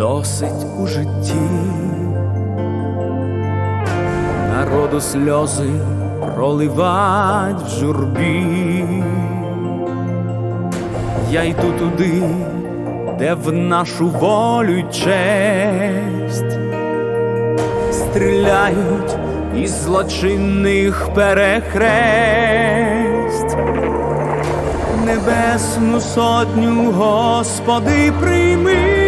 досить у житті. Народу сльози проливать в журбі. Я йду туди, де в нашу волю честь стріляють із злочинних перехресть. Небесну сотню, Господи, прийми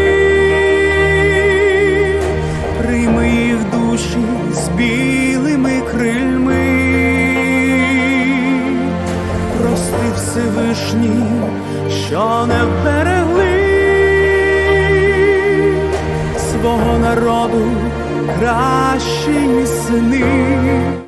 з білими крильми, прости Всевишні, що не вберегли свого народу кращі сини.